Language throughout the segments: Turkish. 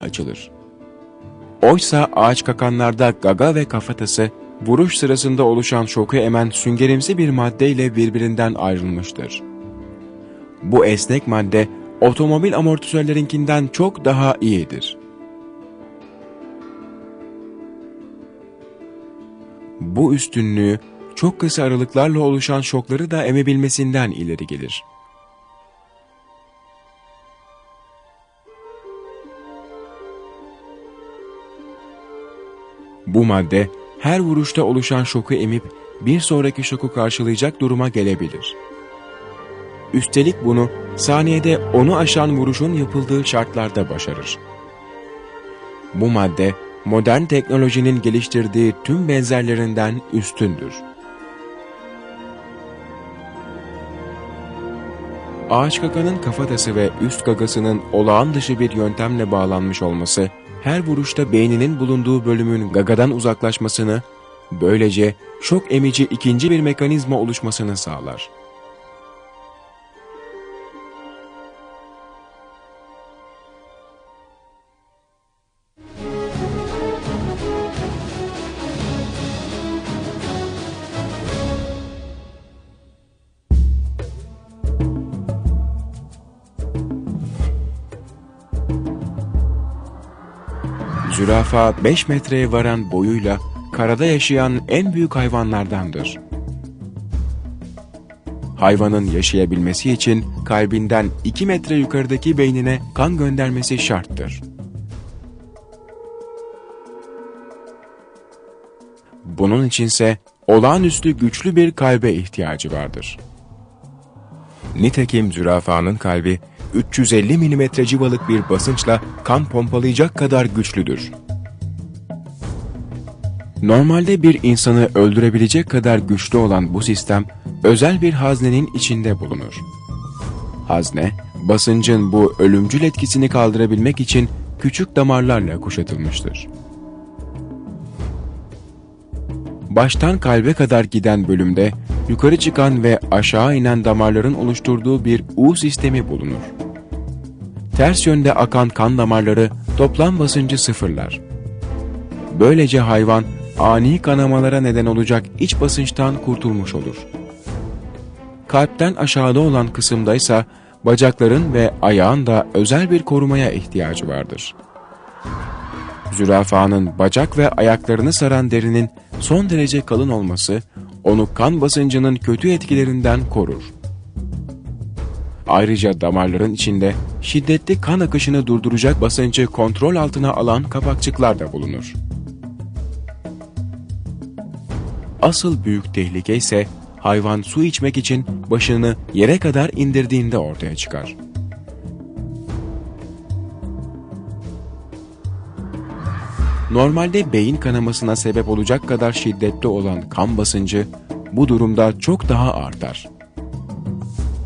açılır. Oysa ağaç kakanlarda gaga ve kafatası vuruş sırasında oluşan şoku emen süngerimsi bir maddeyle birbirinden ayrılmıştır. Bu esnek madde otomobil amortisörlerinkinden çok daha iyidir. Bu üstünlüğü çok kısa aralıklarla oluşan şokları da emebilmesinden ileri gelir. Bu madde her vuruşta oluşan şoku emip bir sonraki şoku karşılayacak duruma gelebilir. Üstelik bunu saniyede onu aşan vuruşun yapıldığı şartlarda başarır. Bu madde modern teknolojinin geliştirdiği tüm benzerlerinden üstündür. Ağaç kakanın kafatası ve üst gagasının olağan dışı bir yöntemle bağlanmış olması, her vuruşta beyninin bulunduğu bölümün gagadan uzaklaşmasını, böylece şok emici ikinci bir mekanizma oluşmasını sağlar. Zürafa 5 metreye varan boyuyla karada yaşayan en büyük hayvanlardandır. Hayvanın yaşayabilmesi için kalbinden 2 metre yukarıdaki beynine kan göndermesi şarttır. Bunun içinse olağanüstü güçlü bir kalbe ihtiyacı vardır. Nitekim zürafanın kalbi 350 mm civalık bir basınçla kan pompalayacak kadar güçlüdür. Normalde bir insanı öldürebilecek kadar güçlü olan bu sistem, özel bir haznenin içinde bulunur. Hazne, basıncın bu ölümcül etkisini kaldırabilmek için küçük damarlarla kuşatılmıştır. Baştan kalbe kadar giden bölümde yukarı çıkan ve aşağı inen damarların oluşturduğu bir U sistemi bulunur. Ters yönde akan kan damarları toplam basıncı sıfırlar. Böylece hayvan ani kanamalara neden olacak iç basınçtan kurtulmuş olur. Kalpten aşağıda olan kısımdaysa bacakların ve ayağın da özel bir korumaya ihtiyacı vardır. Zürafanın bacak ve ayaklarını saran derinin son derece kalın olması onu kan basıncının kötü etkilerinden korur. Ayrıca damarların içinde şiddetli kan akışını durduracak basıncı kontrol altına alan kapakçıklar da bulunur. Asıl büyük tehlike ise hayvan su içmek için başını yere kadar indirdiğinde ortaya çıkar. Normalde beyin kanamasına sebep olacak kadar şiddetli olan kan basıncı bu durumda çok daha artar.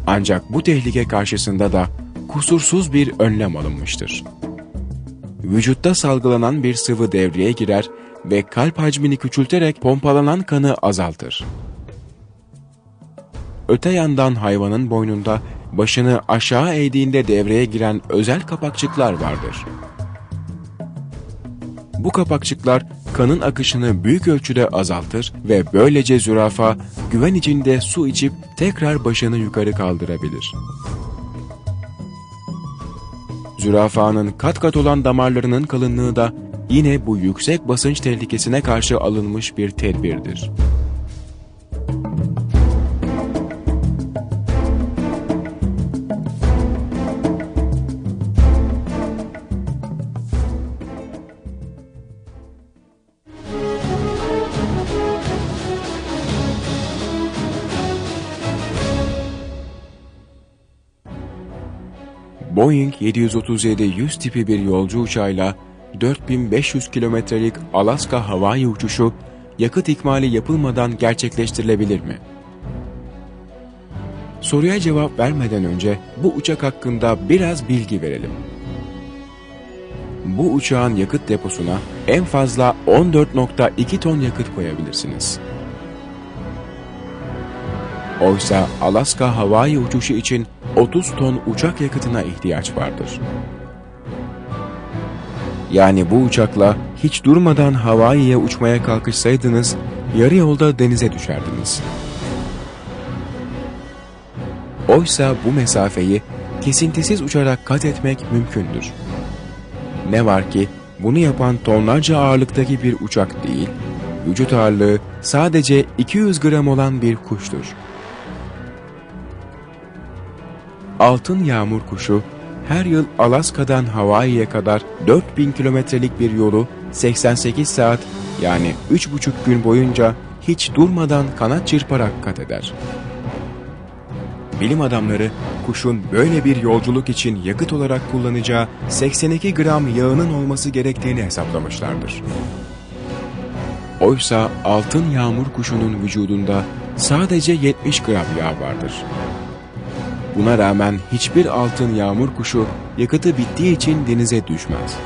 Ancak bu tehlike karşısında da kusursuz bir önlem alınmıştır. Vücutta salgılanan bir sıvı devreye girer ve kalp hacmini küçülterek pompalanan kanı azaltır. Öte yandan hayvanın boynunda başını aşağı eğdiğinde devreye giren özel kapakçıklar vardır. Bu kapakçıklar kanın akışını büyük ölçüde azaltır ve böylece zürafa güven içinde su içip tekrar başını yukarı kaldırabilir. Zürafanın kat kat olan damarlarının kalınlığı da yine bu yüksek basınç tehlikesine karşı alınmış bir tedbirdir. Boeing 737-100 tipi bir yolcu uçağıyla 4500 kilometrelik Alaska havai uçuşu yakıt ikmali yapılmadan gerçekleştirilebilir mi? Soruya cevap vermeden önce bu uçak hakkında biraz bilgi verelim. Bu uçağın yakıt deposuna en fazla 14.2 ton yakıt koyabilirsiniz. Oysa Alaska havai uçuşu için 30 ton uçak yakıtına ihtiyaç vardır. Yani bu uçakla hiç durmadan Hawaii'ye uçmaya kalkışsaydınız, yarı yolda denize düşerdiniz. Oysa bu mesafeyi kesintisiz uçarak kat etmek mümkündür. Ne var ki bunu yapan tonlarca ağırlıktaki bir uçak değil, vücut ağırlığı sadece 200 gram olan bir kuştur. Altın yağmur kuşu her yıl Alaska'dan Hawaii'ye kadar 4000 kilometrelik bir yolu 88 saat yani 3,5 gün boyunca hiç durmadan kanat çırparak kat eder. Bilim adamları kuşun böyle bir yolculuk için yakıt olarak kullanacağı 82 gram yağının olması gerektiğini hesaplamışlardır. Oysa altın yağmur kuşunun vücudunda sadece 70 gram yağ vardır. Buna rağmen hiçbir altın yağmur kuşu yakıtı bittiği için denize düşmez.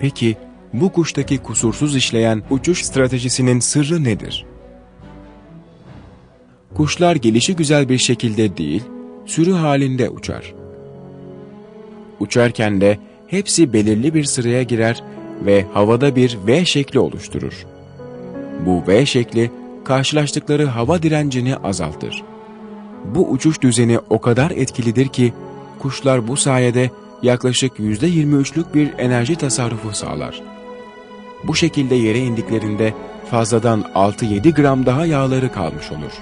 Peki bu kuştaki kusursuz işleyen uçuş stratejisinin sırrı nedir? Kuşlar gelişi güzel bir şekilde değil, sürü halinde uçar. Uçarken de hepsi belirli bir sıraya girer ve havada bir V şekli oluşturur. Bu V şekli karşılaştıkları hava direncini azaltır. Bu uçuş düzeni o kadar etkilidir ki kuşlar bu sayede yaklaşık %23'lük bir enerji tasarrufu sağlar. Bu şekilde yere indiklerinde fazladan 6-7 gram daha yağları kalmış olur.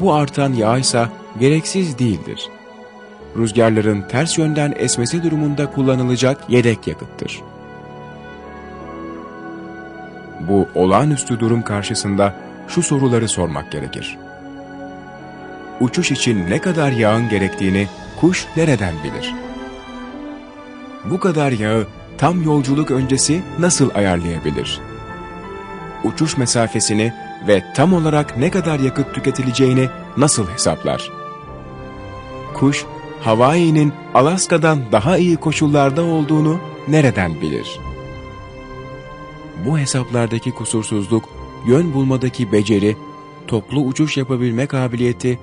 Bu artan yağ ise gereksiz değildir. Rüzgarların ters yönden esmesi durumunda kullanılacak yedek yakıttır. Bu olağanüstü durum karşısında şu soruları sormak gerekir. Uçuş için ne kadar yağın gerektiğini kuş nereden bilir? Bu kadar yağı tam yolculuk öncesi nasıl ayarlayabilir? Uçuş mesafesini ve tam olarak ne kadar yakıt tüketileceğini nasıl hesaplar? Kuş, Hawaii'nin Alaska'dan daha iyi koşullarda olduğunu nereden bilir? Bu hesaplardaki kusursuzluk, yön bulmadaki beceri, toplu uçuş yapabilme kabiliyeti,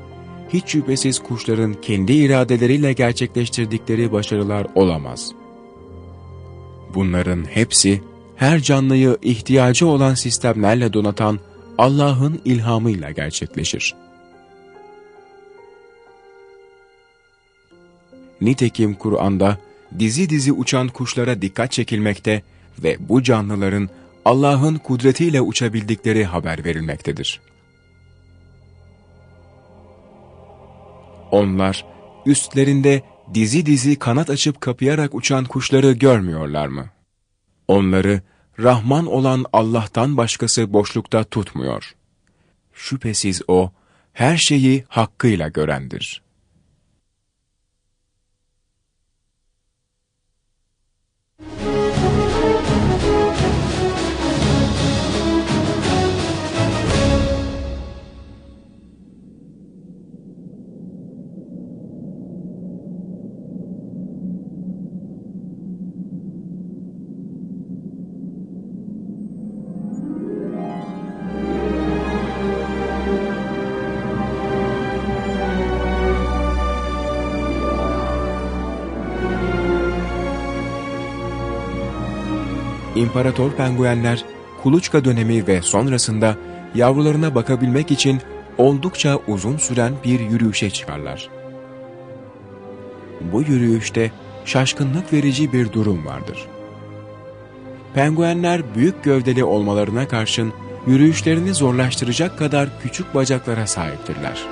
hiç şüphesiz kuşların kendi iradeleriyle gerçekleştirdikleri başarılar olamaz. Bunların hepsi, her canlıyı ihtiyacı olan sistemlerle donatan Allah'ın ilhamıyla gerçekleşir. Nitekim Kur'an'da dizi dizi uçan kuşlara dikkat çekilmekte ve bu canlıların Allah'ın kudretiyle uçabildikleri haber verilmektedir. Onlar üstlerinde dizi dizi kanat açıp kapayarak uçan kuşları görmüyorlar mı? Onları Rahman olan Allah'tan başkası boşlukta tutmuyor. Şüphesiz O, her şeyi hakkıyla görendir. İmparator penguenler kuluçka dönemi ve sonrasında yavrularına bakabilmek için oldukça uzun süren bir yürüyüşe çıkarlar. Bu yürüyüşte şaşkınlık verici bir durum vardır. Penguenler büyük gövdeli olmalarına karşın yürüyüşlerini zorlaştıracak kadar küçük bacaklara sahiptirler.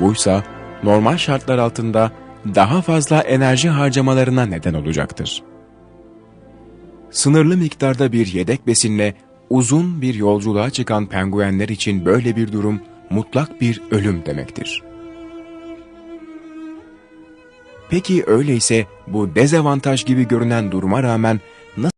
Buysa normal şartlar altında daha fazla enerji harcamalarına neden olacaktır sınırlı miktarda bir yedek besinle uzun bir yolculuğa çıkan penguenler için böyle bir durum mutlak bir ölüm demektir. Peki öyleyse bu dezavantaj gibi görünen duruma rağmen